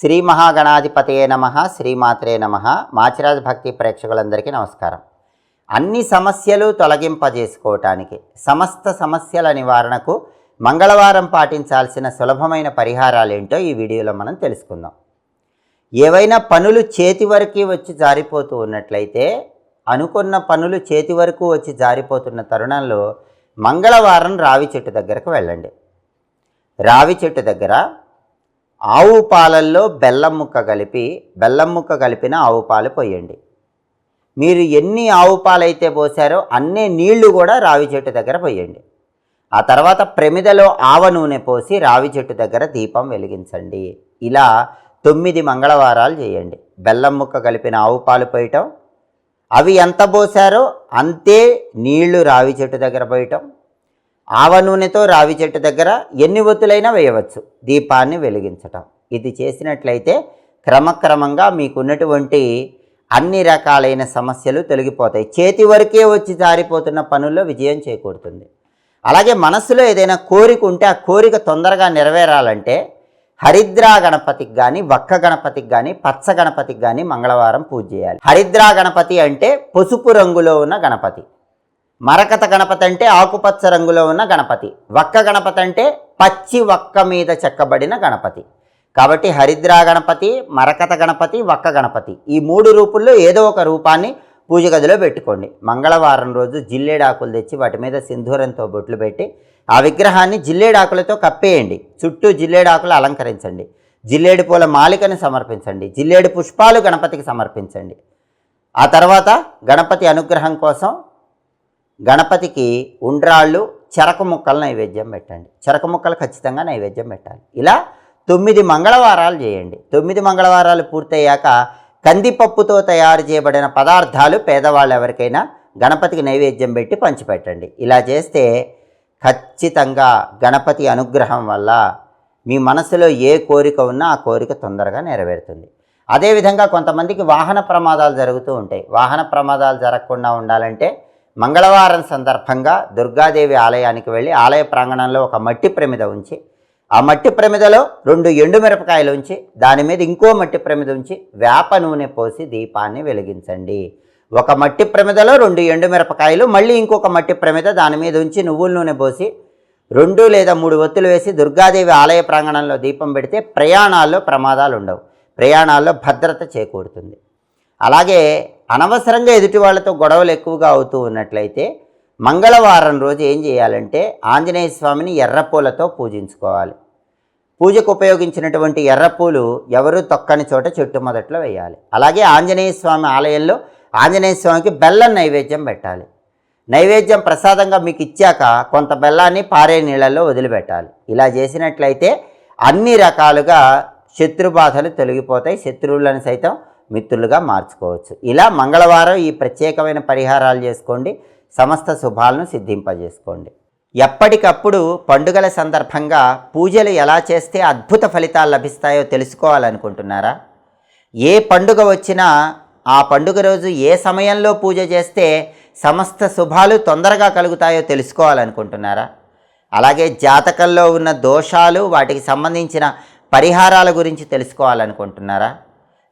శ్రీ మహాగణాధిపతయే నమ శ్రీమాత్రే నమ. మాచిరాజ్ భక్తి ప్రేక్షకులందరికీ నమస్కారం. అన్ని సమస్యలు తొలగింపజేసుకోవటానికి సమస్త సమస్యల నివారణకు మంగళవారం పాటించాల్సిన సులభమైన పరిహారాలు ఏంటో ఈ వీడియోలో మనం తెలుసుకుందాం. ఏవైనా పనులు చేతి వరకు వచ్చి జారిపోతూ ఉన్నట్లయితే అనుకున్న పనులు చేతి వరకు వచ్చి జారిపోతున్న తరుణంలో మంగళవారం రావి చెట్టు దగ్గరకు వెళ్ళండి. రావి చెట్టు దగ్గర ఆవు పాలల్లో బెల్లం ముక్క కలిపి బెల్లం ముక్క కలిపిన ఆవు పాలు పోయండి. మీరు ఎన్ని ఆవు పాలైతే పోసారో అన్నీ నీళ్ళు కూడా రావి చెట్టు దగ్గర పోయండి. ఆ తర్వాత ప్రమిదలో ఆవ నూనె పోసి రావి చెట్టు దగ్గర దీపం వెలిగించండి. ఇలా తొమ్మిది మంగళవారాలు చేయండి. బెల్లం ముక్క కలిపిన ఆవు పాలు పోయటం అవి ఎంత పోసారో అంతే నీళ్ళు రావి చెట్టు దగ్గర పోయటం ఆవ నూనెతో రావి చెట్టు దగ్గర ఎన్ని ఒత్తులైనా వేయవచ్చు. దీపాన్ని వెలిగించటం. ఇది చేసినట్లయితే క్రమక్రమంగా మీకున్నటువంటి అన్ని రకాలైన సమస్యలు తొలగిపోతాయి. చేతి వరకే వచ్చి జారిపోతున్న పనుల్లో విజయం చేకూరుతుంది. అలాగే మనసులో ఏదైనా కోరిక ఉంటే ఆ కోరిక తొందరగా నెరవేరాలంటే హరిద్రా గణపతికి కానీ వక్క గణపతికి కానీ పచ్చ గణపతికి కానీ మంగళవారం పూజ చేయాలి. హరిద్రా గణపతి అంటే పసుపు రంగులో ఉన్న గణపతి. మరకత గణపతి అంటే ఆకుపచ్చ రంగులో ఉన్న గణపతి. వక్క గణపతి అంటే పచ్చి వక్క మీద చెక్కబడిన గణపతి. కాబట్టి హరిద్రా గణపతి మరకత గణపతి వక్క గణపతి. ఈ మూడు రూపుల్లో ఏదో ఒక రూపాన్ని పూజ గదిలో పెట్టుకోండి. మంగళవారం రోజు జిల్లేడాకులు తెచ్చి వాటి మీద సింధూరంతో బొట్లు పెట్టి ఆ విగ్రహాన్ని జిల్లేడాకులతో కప్పేయండి. చుట్టూ జిల్లేడాకులు అలంకరించండి. జిల్లేడు పూల మాలికను సమర్పించండి. జిల్లేడు పుష్పాలు గణపతికి సమర్పించండి. ఆ తర్వాత గణపతి అనుగ్రహం కోసం గణపతికి ఉండ్రాళ్ళు చెరక ముక్కలు నైవేద్యం పెట్టండి. చెరక ముక్కలు ఖచ్చితంగా నైవేద్యం పెట్టాలి. ఇలా తొమ్మిది మంగళవారాలు చేయండి. తొమ్మిది మంగళవారాలు పూర్తయ్యాక కందిపప్పుతో తయారు చేయబడిన పదార్థాలు పేదవాళ్ళు ఎవరికైనా గణపతికి నైవేద్యం పెట్టి పంచిపెట్టండి. ఇలా చేస్తే ఖచ్చితంగా గణపతి అనుగ్రహం వల్ల మీ మనసులో ఏ కోరిక ఉన్నా ఆ కోరిక తొందరగా నెరవేరుతుంది. అదేవిధంగా కొంతమందికి వాహన ప్రమాదాలు జరుగుతూ ఉంటాయి. వాహన ప్రమాదాలు జరగకుండా ఉండాలంటే మంగళవారం సందర్భంగా దుర్గాదేవి ఆలయానికి వెళ్ళి ఆలయ ప్రాంగణంలో ఒక మట్టి ప్రమిద ఉంచి ఆ మట్టి ప్రమిదలో రెండు ఎండు మిరపకాయలు ఉంచి దాని మీద ఇంకో మట్టి ప్రమిద ఉంచి వేప నూనె పోసి దీపాన్ని వెలిగించండి. ఒక మట్టి ప్రమిదలో రెండు ఎండు మిరపకాయలు మళ్ళీ ఇంకొక మట్టి ప్రమిద దాని మీద ఉంచి నువ్వుల నూనె పోసి రెండు లేదా మూడు ఒత్తులు వేసి దుర్గాదేవి ఆలయ ప్రాంగణంలో దీపం పెడితే ప్రయాణాల్లో ప్రమాదాలు ఉండవు ప్రయాణాల్లో భద్రత చేకూరుతుంది. అలాగే అనవసరంగా ఎదుటి వాళ్ళతో గొడవలు ఎక్కువగా అవుతూ ఉన్నట్లయితే మంగళవారం రోజు ఏం చేయాలంటే ఆంజనేయ స్వామిని ఎర్రపూలతో పూజించుకోవాలి. పూజకు ఉపయోగించినటువంటి ఎర్రపూలు ఎవరు తొక్కని చోట చెట్టు మొదట్లో వేయాలి. అలాగే ఆంజనేయ స్వామి ఆలయంలో ఆంజనేయ స్వామికి బెల్లం నైవేద్యం పెట్టాలి. నైవేద్యం ప్రసాదంగా మీకు ఇచ్చాక కొంత బెల్లాన్ని పారే నీళ్ళల్లో వదిలిపెట్టాలి. ఇలా చేసినట్లయితే అన్ని రకాలుగా శత్రుబాధలు తొలగిపోతాయి. శత్రువులను సైతం మిత్రులుగా మార్చుకోవచ్చు. ఇలా మంగళవారం ఈ ప్రత్యేకమైన పరిహారాలు చేసుకోండి. సమస్త శుభాలను సిద్ధింపజేసుకోండి. ఎప్పటికప్పుడు పండుగల సందర్భంగా పూజలు ఎలా చేస్తే అద్భుత ఫలితాలు లభిస్తాయో తెలుసుకోవాలనుకుంటున్నారా? ఏ పండుగ వచ్చినా ఆ పండుగ రోజు ఏ సమయంలో పూజ చేస్తే సమస్త శుభాలు తొందరగా కలుగుతాయో తెలుసుకోవాలనుకుంటున్నారా? అలాగే జాతకంలో ఉన్న దోషాలు వాటికి సంబంధించిన పరిహారాల గురించి తెలుసుకోవాలనుకుంటున్నారా?